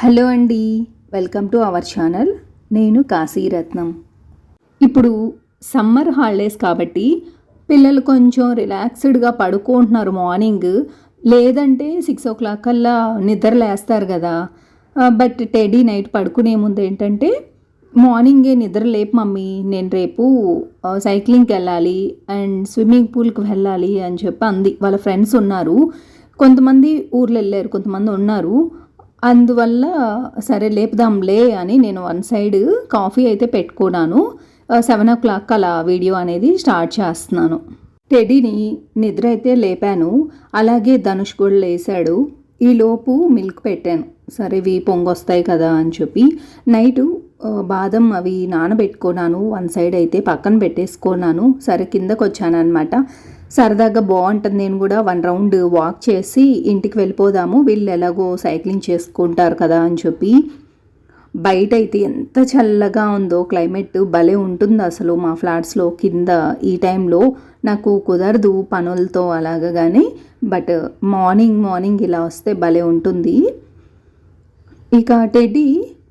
Hello అండి welcome to our channel. నేను కాశీరత్నం ఇప్పుడు సమ్మర్ హాలిడేస్ కాబట్టి పిల్లలు కొంచెం రిలాక్స్డ్గా పడుకుంటున్నారు మార్నింగ్. లేదంటే సిక్స్ ఓ క్లాక్ కల్లా నిద్ర లేస్తారు కదా. బట్ టెడీ నైట్ పడుకునే ముందు ఏంటంటే మార్నింగే నిద్ర లేపు మమ్మీ. నేను రేపు సైక్లింగ్కి వెళ్ళాలి అండ్ స్విమ్మింగ్ పూల్కి వెళ్ళాలి అని చెప్పి అంది. వాళ్ళ ఫ్రెండ్స్ ఉన్నారు. కొంతమంది ఊర్లో వెళ్ళారు కొంతమంది ఉన్నారు. అందువల్ల సరే లేపుదాంలే అని నేను వన్ సైడ్ కాఫీ అయితే పెట్టుకున్నాను. సెవెన్ ఓ క్లాక్ అలా వీడియో అనేది స్టార్ట్ చేస్తున్నాను. టెడీని నిద్ర అయితే లేపాను. అలాగే ధనుష్ కూడా లేసాడు. ఈలోపు మిల్క్ పెట్టాను. సరే ఇవి పొంగొస్తాయి కదా అని చెప్పి. నైటు బాదం అవి నానబెట్టుకున్నాను. వన్ సైడ్ అయితే పక్కన పెట్టేసుకున్నాను. సరే కిందకు వచ్చాను అనమాట సరదాగా బాగుంటుంది. నేను కూడా వన్ రౌండ్ వాక్ చేసి ఇంటికి వెళ్ళిపోదాము. వీళ్ళు ఎలాగో సైక్లింగ్ చేసుకుంటారు కదా అని చెప్పి. బయట అయితే ఎంత చల్లగా ఉందో క్లైమేట్ భలే ఉంటుంది అసలు మా ఫ్లాట్స్లో కింద ఈ టైంలో. నాకు కుదరదు పనులతో అలాగ కానీ బట్ మార్నింగ్ మార్నింగ్ ఇలా వస్తే భలే ఉంటుంది. ఇక టెడ్డీ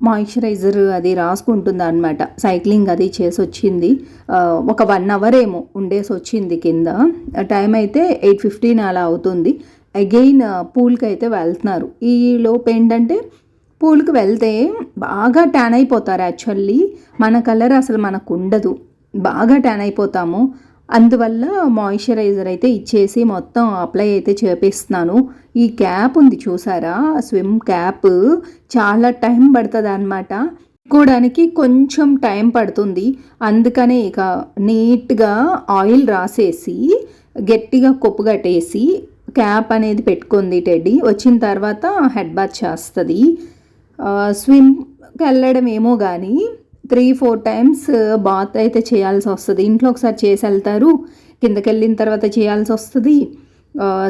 మాయిశ్చరైజర్ అది రాసుకుంటుంది అనమాట సైక్లింగ్ అది చేసి వచ్చింది ఒక వన్ అవర్ ఏమో ఉండేసి వచ్చింది కింద. టైం అయితే ఎయిట్ ఫిఫ్టీన్ అలా అవుతుంది. అగైన్ పూల్కి అయితే వెళ్తున్నారు. ఈ లోపు ఏంటంటే పూల్కి వెళ్తే బాగా ట్యాన్ అయిపోతారు యాక్చువల్లీ. మన కలర్ అసలు మనకు ఉండదు బాగా ట్యాన్ అయిపోతాము. అందువల్ల మాయిశ్చరైజర్ అయితే ఇచ్చేసి మొత్తం అప్లై అయితే చేపిస్తున్నాను. ఈ క్యాప్ ఉంది చూసారా? స్విమ్ క్యాప్ చాలా టైం పడుతుంది అనమాట పెట్టుకోవడానికి కొంచెం టైం పడుతుంది. అందుకనే ఇక నీట్గా ఆయిల్ రాసేసి గట్టిగా కొప్పు కట్టేసి క్యాప్ అనేది పెట్టుకుంది టెడ్డీ వచ్చిన తర్వాత హెడ్ బాత్ చేస్తుంది. స్విమ్కి వెళ్ళడం ఏమో కానీ త్రీ ఫోర్ టైమ్స్ బాత్ అయితే చేయాల్సి వస్తుంది. ఇంట్లో ఒకసారి చేసి వెళ్తారు కిందకి వెళ్ళిన తర్వాత చేయాల్సి వస్తుంది.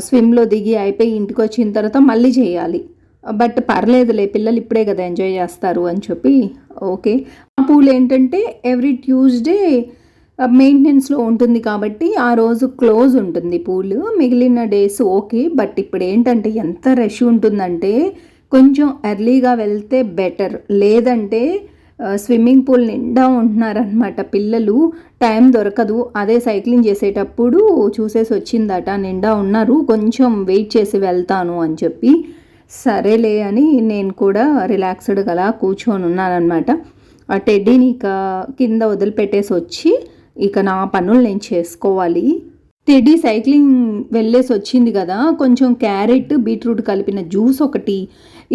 స్విమ్లో దిగి అయిపోయి ఇంటికి వచ్చిన తర్వాత మళ్ళీ చేయాలి. బట్ పర్లేదులే పిల్లలు ఇప్పుడే కదా ఎంజాయ్ చేస్తారు అని చెప్పి. ఓకే. ఆ పూల్ ఏంటంటే ఎవ్రీ ట్యూస్డే మెయింటెనెన్స్లో ఉంటుంది కాబట్టి ఆ రోజు క్లోజ్ ఉంటుంది పూల్. మిగిలిన డేస్ ఓకే బట్ ఇప్పుడు ఏంటంటే ఎంత రష్ ఉంటుందంటే కొంచెం ఎర్లీగా వెళ్తే బెటర్. లేదంటే స్విమ్మింగ్ పూల్ నిండా ఉంటున్నారనమాట పిల్లలు టైం దొరకదు. అదే సైక్లింగ్ చేసేటప్పుడు చూసేసి వచ్చిందట నిండా ఉన్నారు. కొంచెం వెయిట్ చేసి వెళ్తాను అని చెప్పి సరేలే అని నేను కూడా రిలాక్స్డ్గా అలా కూర్చొని ఉన్నానమాట ఆ టెడ్డీని ఇక కింద వదిలిపెట్టేసి వచ్చి ఇక నా పనులు నేను చేసుకోవాలి. తెడి సైక్లింగ్ వెళ్ళేసి వచ్చింది కదా కొంచెం క్యారెట్ బీట్రూట్ కలిపిన జ్యూస్ ఒకటి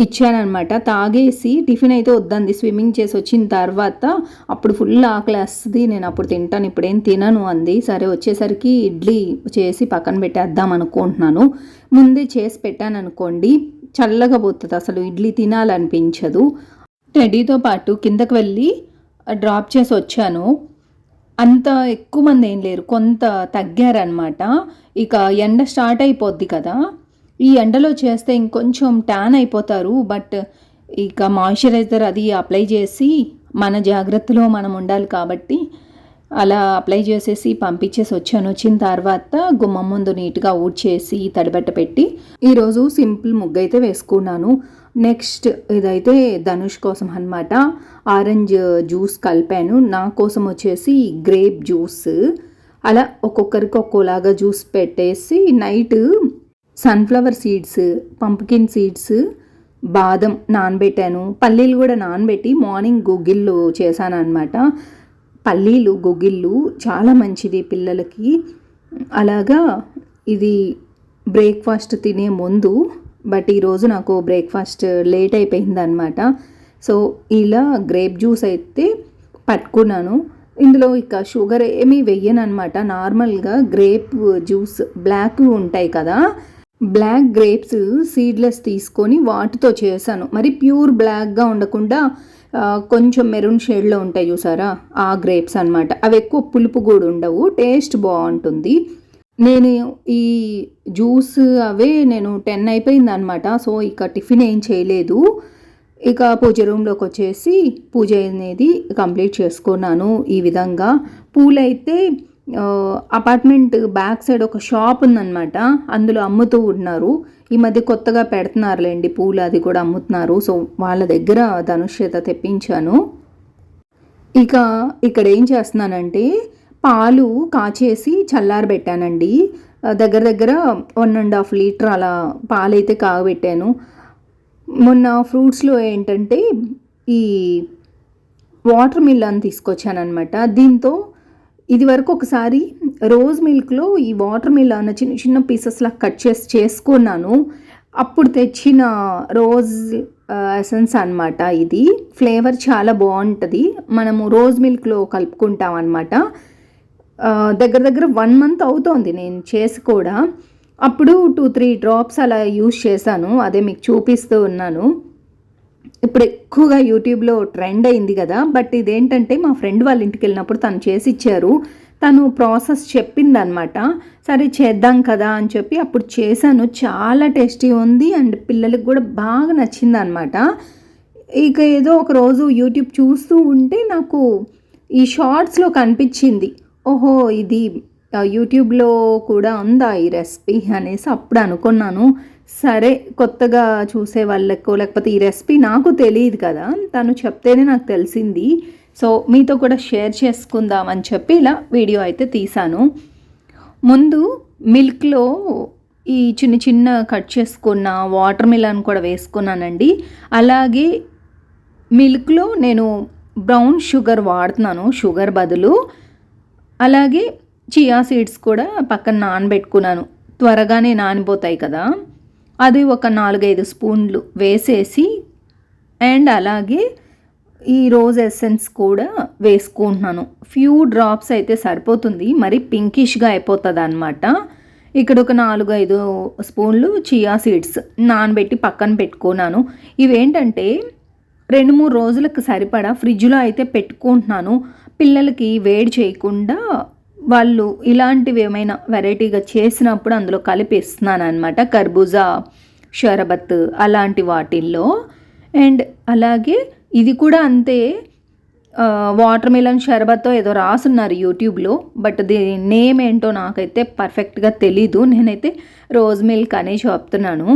ఇచ్చానమాట తాగేసి టిఫిన్ అయితే వద్దంది. స్విమ్మింగ్ చేసి వచ్చిన తర్వాత అప్పుడు ఫుల్ ఆకలి వస్తుంది. నేను అప్పుడు తింటాను ఇప్పుడేం తినను అంది. సరే వచ్చేసరికి ఇడ్లీ చేసి పక్కన పెట్టేద్దాం అనుకుంటున్నాను. ముందే చేసి పెట్టాను అనుకోండి చల్లగా పోతుంది అసలు. ఇడ్లీ తినాలనిపించదు. టెడీతో పాటు కిందకి వెళ్ళి డ్రాప్ చేసి వచ్చాను. అంత ఎక్కువ మంది ఏం లేరు. కొంత తగ్గారనమాట ఇక ఎండ స్టార్ట్ అయిపోద్ది కదా. ఈ ఎండలో చేస్తే ఇంకొంచెం ట్యాన్ అయిపోతారు. బట్ ఇక మాయిశ్చరైజర్ అది అప్లై చేసి మన జాగ్రత్తలో మనం ఉండాలి కాబట్టి అలా అప్లై చేసేసి పంపించేసి వచ్చాను. వచ్చిన తర్వాత గుమ్మం ముందు నీట్గా ఊడ్చేసి తడిబట్ట పెట్టి ఈరోజు సింపుల్ ముగ్గు అయితే వేసుకున్నాను. నెక్స్ట్ ఇదైతే ధనుష్ కోసం అన్నమాట. ఆరెంజ్ జ్యూస్ కలిపాను. నా కోసం వచ్చేసి గ్రేప్ జ్యూస్. అలా ఒక్కొక్కరికి ఒక్కోలాగా జ్యూస్ పెట్టేసి night sunflower seeds pumpkin seeds బాదం నానబెట్టాను. పల్లీలు కూడా నానబెట్టి మార్నింగ్ గుగ్గిళ్ళు చేశాను అనమాట పల్లీలు గుగ్గిళ్ళు చాలా మంచిది పిల్లలకి. అలాగా ఇది బ్రేక్ఫాస్ట్ తినే ముందు బట్ ఈరోజు నాకు బ్రేక్ఫాస్ట్ లేట్ అయిపోయింది అనమాట సో ఇలా గ్రేప్ జ్యూస్ అయితే పట్టుకున్నాను. ఇందులో ఇక షుగర్ ఏమీ వెయ్యను అనమాట నార్మల్గా గ్రేప్ జ్యూస్ బ్లాక్ ఉంటాయి కదా బ్లాక్ గ్రేప్స్ సీడ్లెస్ తీసుకొని వాటితో చేశాను. మరి ప్యూర్ బ్లాక్గా ఉండకుండా కొంచెం మెరూన్ షేడ్లో ఉంటాయి చూసారా ఆ గ్రేప్స్ అన్నమాట. అవి ఎక్కువ పులుపు కూడా ఉండవు టేస్ట్ బాగుంటుంది. నేను ఈ జ్యూస్ అవే నేను టెన్ అయిపోయింది అనమాట సో ఇక టిఫిన్ ఏం చేయలేదు. ఇక పూజ రూమ్లోకి వచ్చేసి పూజ అనేది కంప్లీట్ చేసుకున్నాను ఈ విధంగా. పూలైతే అపార్ట్మెంట్ బ్యాక్ సైడ్ ఒక షాప్ ఉందన్నమాట. అందులో అమ్ముతూ ఉన్నారు. ఈ మధ్య కొత్తగా పెడుతున్నారులేండి పూలు అది కూడా అమ్ముతున్నారు. సో వాళ్ళ దగ్గర ధనుష్యత తెప్పించాను. ఇక ఇక్కడ ఏం చేస్తున్నానంటే పాలు కాచేసి చల్లారబెట్టానండి. దగ్గర దగ్గర వన్ అండ్ హాఫ్ లీటర్ అలా పాలైతే కాగబెట్టాను. మొన్న ఫ్రూట్స్లో ఏంటంటే ఈ వాటర్ మిల్ అని తీసుకొచ్చానమాట దీంతో ఇది వరకు ఒకసారి రోజ్ మిల్క్లో ఈ వాటర్ మిల్ అన్న చిన్న చిన్న పీసెస్లా కట్ చేసి చేసుకున్నాను. అప్పుడు తెచ్చిన రోజ్ ఎసెన్స్ అనమాట ఇది. ఫ్లేవర్ చాలా బాగుంటుంది. మనము రోజ్ మిల్క్లో కలుపుకుంటాం అనమాట దగ్గర దగ్గర వన్ మంత్ అవుతోంది నేను చేసి కూడా. అప్పుడు టూ త్రీ డ్రాప్స్ అలా యూస్ చేశాను. అదే మీకు చూపిస్తూ ఉన్నాను. ఇప్పుడు ఎక్కువగా యూట్యూబ్లో ట్రెండ్ అయింది కదా. బట్ ఇదేంటంటే మా ఫ్రెండ్ వాళ్ళ ఇంటికి వెళ్ళినప్పుడు తను చేసి ఇచ్చారు. తను ప్రాసెస్ చెప్పిందనమాట సరే చేద్దాం కదా అని చెప్పి అప్పుడు చేశాను. చాలా టేస్టీ ఉంది అండ్ పిల్లలకు కూడా బాగా నచ్చింది అనమాట ఇక ఏదో ఒక రోజు యూట్యూబ్ చూస్తూ ఉంటే నాకు ఈ షార్ట్స్లో కనిపించింది. ఓహో ఇది యూట్యూబ్లో కూడా ఉందా ఈ రెసిపీ అనేసి అప్పుడు అనుకున్నాను. సరే కొత్తగా చూసే వాళ్ళకు లేకపోతే ఈ రెసిపీ నాకు తెలియదు కదా తను చెప్తేనే నాకు తెలిసింది. సో మీతో కూడా షేర్ చేసుకుందామని చెప్పి ఇలా వీడియో అయితే తీశాను. ముందు మిల్క్లో ఈ చిన్న చిన్న కట్ చేసుకున్న వాటర్ మిలన్ కూడా వేసుకున్నానండి. అలాగే మిల్క్లో నేను బ్రౌన్ షుగర్ వాడుతున్నాను షుగర్ బదులు. అలాగే చియా సీడ్స్ కూడా పక్కన నానబెట్టుకున్నాను. త్వరగానే నానిపోతాయి కదా. అది ఒక నాలుగైదు స్పూన్లు వేసేసి అండ్ అలాగే ఈ రోజ్ ఎసెన్స్ కూడా వేసుకుంటున్నాను. ఫ్యూ డ్రాప్స్ అయితే సరిపోతుంది. మరి పింకిష్గా అయిపోతుంది అనమాట ఇక్కడ ఒక నాలుగు ఐదు స్పూన్లు చియా సీడ్స్ నానబెట్టి పక్కన పెట్టుకున్నాను. ఇవేంటంటే రెండు మూడు రోజులకు సరిపడా ఫ్రిడ్జ్లో అయితే పెట్టుకుంటున్నాను. పిల్లలకి వేడి చేయకుండా వాళ్ళు ఇలాంటివి ఏమైనా వెరైటీగా చేసినప్పుడు అందులో కలిపిస్తున్నాను అనమాట కర్బూజా షరబత్ అలాంటి వాటిల్లో. అండ్ అలాగే ఇది కూడా అంతే. వాటర్ మిలన్ షర్బత్తో ఏదో రాసున్నారు యూట్యూబ్లో బట్ దీని నేమ్ ఏంటో నాకైతే పర్ఫెక్ట్గా తెలీదు. నేనైతే రోజ్ మిల్క్ అనే చెప్తున్నాను.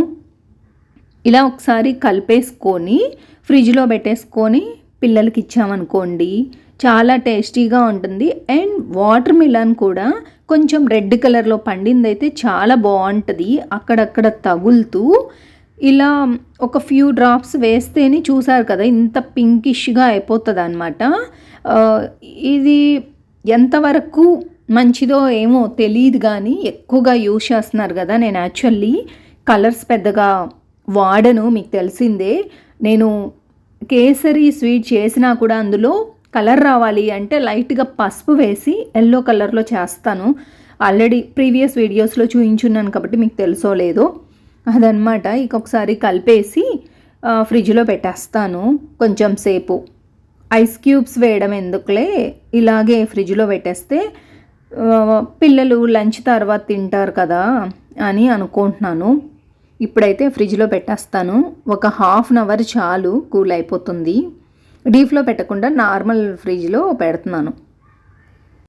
ఇలా ఒకసారి కలిపేసుకొని ఫ్రిడ్జ్లో పెట్టేసుకొని పిల్లలకి ఇచ్చామనుకోండి చాలా టేస్టీగా ఉంటుంది. అండ్ వాటర్ మిలన్ కూడా కొంచెం రెడ్ కలర్లో పండింది అయితే చాలా బాగుంటుంది. అక్కడక్కడ తగులుతూ ఇలా ఒక ఫ్యూ డ్రాప్స్ వేస్తేనే చూసారు కదా ఇంత పింకిష్గా అయిపోతుంది అనమాట ఇది ఎంతవరకు మంచిదో ఏమో తెలియదు కానీ ఎక్కువగా యూజ్ చేస్తున్నారు కదా నేను యాక్చువల్లీ. కలర్స్ పెద్దగా వాడను మీకు తెలిసిందే. నేను కేసరి స్వీట్ చేసినా కూడా అందులో కలర్ రావాలి అంటే లైట్గా పసుపు వేసి ఎల్లో కలర్లో చేస్తాను. ఆల్రెడీ ప్రీవియస్ వీడియోస్లో చూయించున్నాను కాబట్టి మీకు తెలుసో లేదో. అదనమాట ఇక ఒకసారి కలిపేసి ఫ్రిడ్జ్లో పెట్టేస్తాను కొంచెం సేపు. ఐస్ క్యూబ్స్ వేయడం ఎందుకులే? ఇలాగే ఫ్రిడ్జ్లో పెట్టేస్తే పిల్లలు లంచ్ తర్వాత తింటారు కదా అని అనుకుంటున్నాను. ఇప్పుడైతే ఫ్రిడ్జ్లో పెట్టేస్తాను. ఒక హాఫ్ అన్ అవర్ చాలు కూల్ అయిపోతుంది. డీప్లో పెట్టకుండా నార్మల్ ఫ్రిడ్జ్లో పెడుతున్నాను.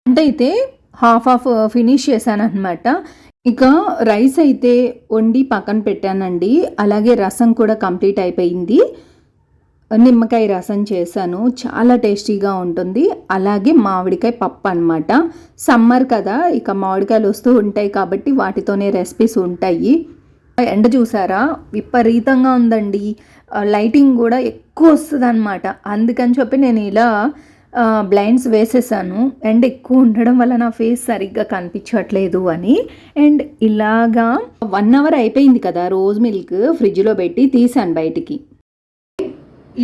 అంటే అయితే హాఫ్ ఆఫ్ ఫినిష్ చేశాను అనమాట ఇక రైస్ అయితే వండి పక్కన పెట్టానండి. అలాగే రసం కూడా కంప్లీట్ అయిపోయింది. నిమ్మకాయ రసం చేశాను. చాలా టేస్టీగా ఉంటుంది. అలాగే మామిడికాయ పప్పు అనమాట సమ్మర్ కదా ఇక మామిడికాయలు వస్తూ ఉంటాయి కాబట్టి వాటితోనే రెసిపీస్ ఉంటాయి. ఎండ చూసారా? విపరీతంగా ఉందండి. లైటింగ్ కూడా ఎక్కువ వస్తుంది అనమాట అందుకని చెప్పి నేను ఇలా బ్లైండ్స్ వేసేసాను. అండ్ ఎక్కువ ఉండడం వల్ల నా ఫేస్ సరిగ్గా కనిపించట్లేదు అని. అండ్ ఇలాగా వన్ అవర్ అయిపోయింది కదా రోజ్ మిల్క్ ఫ్రిడ్జ్లో పెట్టి తీసాను బయటికి.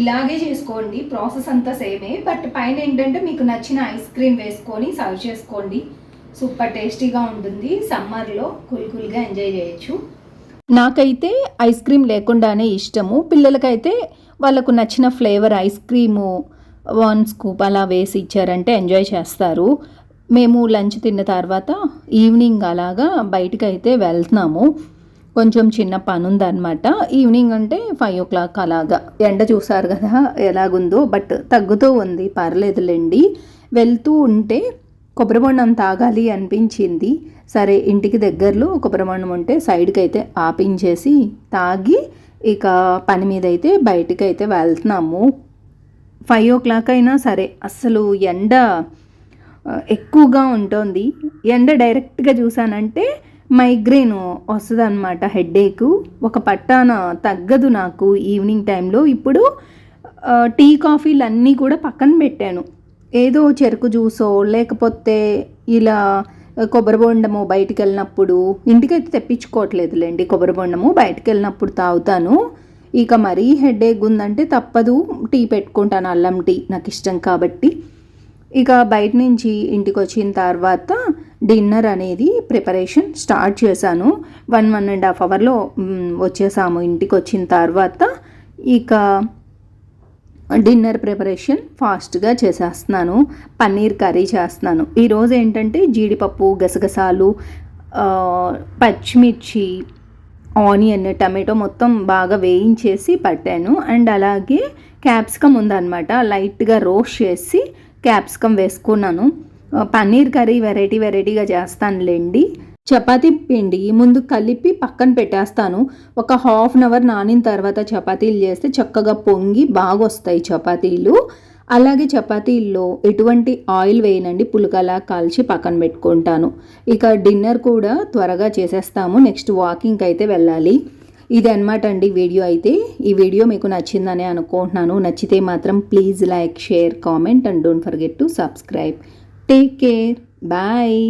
ఇలాగే చేసుకోండి ప్రాసెస్ అంతా సేమే. బట్ పైన ఏంటంటే మీకు నచ్చిన ఐస్ క్రీమ్ వేసుకొని సర్వ్ చేసుకోండి. సూపర్ టేస్టీగా ఉంటుంది. సమ్మర్లో కూల్ కూల్గా ఎంజాయ్ చేయొచ్చు. నాకైతే ఐస్ క్రీమ్ లేకుండానే ఇష్టము. పిల్లలకైతే వాళ్ళకు నచ్చిన flavour ice cream one scoop అలా వేసి ఇచ్చారంటే ఎంజాయ్ చేస్తారు. మేము లంచ్ తిన్న తర్వాత ఈవినింగ్ అలాగా బయటకు అయితే వెళ్తున్నాము. కొంచెం చిన్న పని ఉందన్నమాట ఈవినింగ్ అంటే ఫైవ్ ఓ క్లాక్ అలాగా. ఎండ చూసారు కదా ఎలాగుందో బట్ తగ్గుతూ ఉంది పర్లేదులేండి. వెళ్తూ ఉంటే కొబ్బరి బొండం తాగాలి అనిపించింది. సరే ఇంటికి దగ్గరలో కొబ్బరి బొండం ఉంటే సైడ్కి అయితే ఆపించేసి తాగి ఇక పని మీద అయితే బయటికి అయితే వెళ్తున్నాము. ఫైవ్ ఓ క్లాక్ అయినా సరే అస్సలు ఎండ ఎక్కువగా ఉంటుంది. ఎండ డైరెక్ట్గా చూసానంటే మైగ్రేన్ వస్తుంది అనమాట హెడ్ఏక్ ఒక పట్టాన తగ్గదు నాకు ఈవినింగ్ టైంలో. ఇప్పుడు టీ కాఫీలు అన్నీ కూడా పక్కన పెట్టాను. ఏదో చెరుకు జ్యూసో లేకపోతే ఇలా కొబ్బరి బొండము బయటికి వెళ్ళినప్పుడు ఇంటికైతే తెప్పించుకోవట్లేదులేండి కొబ్బరి బొండము బయటికి వెళ్ళినప్పుడు తాగుతాను. ఇక మరీ హెడేక్ ఉందంటే తప్పదు టీ పెట్టుకుంటాను అల్లం టీ నాకు ఇష్టం కాబట్టి. ఇక బయట నుంచి ఇంటికి వచ్చిన తర్వాత డిన్నర్ అనేది ప్రిపరేషన్ స్టార్ట్ చేశాను. వన్ వన్ అండ్ హాఫ్ అవర్లో వచ్చేసాము ఇంటికి వచ్చిన తర్వాత. ఇక డిన్నర్ ప్రిపరేషన్ ఫాస్ట్గా చేసేస్తున్నాను. పన్నీర్ కర్రీ చేస్తున్నాను. ఈరోజు ఏంటంటే జీడిపప్పు గసగసాలు పచ్చిమిర్చి ఆనియన్ టమాటో మొత్తం బాగా వేయించేసి పట్టాను. అండ్ అలాగే క్యాప్సికమ్ ఉందన్నమాట. లైట్గా రోస్ట్ చేసి క్యాప్సికమ్ వేసుకున్నాను. పన్నీర్ కర్రీ వెరైటీ వెరైటీగా చేస్తానులేండి. చపాతీ పిండి ముందు కలిపి పక్కన పెట్టేస్తాను. ఒక హాఫ్ అన్ అవర్ నానిన తర్వాత చపాతీలు చేస్తే చక్కగా పొంగి బాగా వస్తాయి చపాతీలు. అలాగే చపాతీల్లో ఎటువంటి ఆయిల్ వేయనండి పులకలా కాల్చి పక్కన పెట్టుకుంటాను. ఇక డిన్నర్ కూడా త్వరగా చేసేస్తాము. నెక్స్ట్ వాకింగ్కి అయితే వెళ్ళాలి. ఇది అనమాట అండి వీడియో అయితే. ఈ వీడియో మీకు నచ్చిందని అనుకుంటున్నాను. నచ్చితే మాత్రం please like share comment and don't forget to subscribe. Take care. Bye.